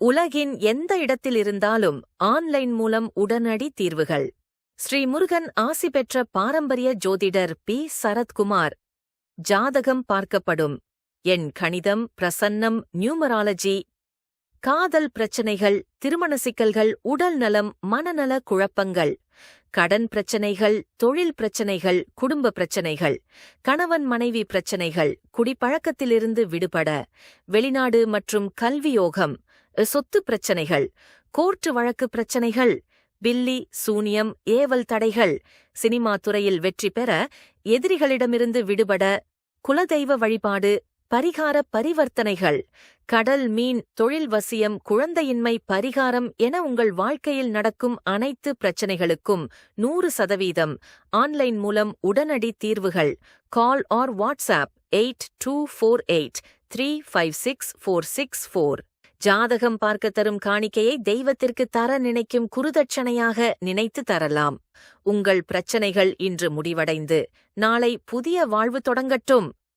உலகின் எந்த இடத்தில் இருந்தாலும் ஆன்லைன் மூலம் உடனடி தீர்வுகள். ஸ்ரீ முருகன் ஆசி பெற்ற பாரம்பரிய ஜோதிடர் பி. சரத்குமார். ஜாதகம் பார்க்கப்படும். என் கணிதம் பிரசன்னம் நியூமராலஜி. காதல் பிரச்சனைகள் திருமண சிக்கல்கள் உடல் நலம் மனநல குழப்பங்கள். கடன் பிரச்சனைகள் தொழில் பிரச்சனைகள் குடும்ப பிரச்சனைகள். கணவன் மனைவி பிரச்சனைகள் குடிப்பழக்கத்திலிருந்து விடுபட. வெளிநாடு மற்றும் கல்வியோகம் சொத்து பிரச்சனைகள் கோர்ட்டு வழக்கு பிரச்சனைகள் பில்லி சூனியம் ஏவல் தடைகள் சினிமா துறையில் வெற்றி பெற எதிரிகளிடமிருந்து விடுபட குலதெய்வ வழிபாடு பரிகார பரிவர்த்தனைகள் கடல் மீன் தொழில் வசியம் குழந்தையின்மை பரிகாரம் என உங்கள் வாழ்க்கையில் நடக்கும் அனைத்து பிரச்சனைகளுக்கும் நூறு சதவீதம் ஆன்லைன் மூலம் உடனடி தீர்வுகள். Call or WhatsApp eight two four eight three five six four six four. ஜாதகம் பார்க்க தரும் காணிக்கையை தெய்வத்திற்கு தர நினைக்கும் குருதட்சணையாக நினைத்து தரலாம். உங்கள் பிரச்சனைகள் இன்று முடிவடைந்து நாளை புதிய வாழ்வு தொடங்கட்டும்.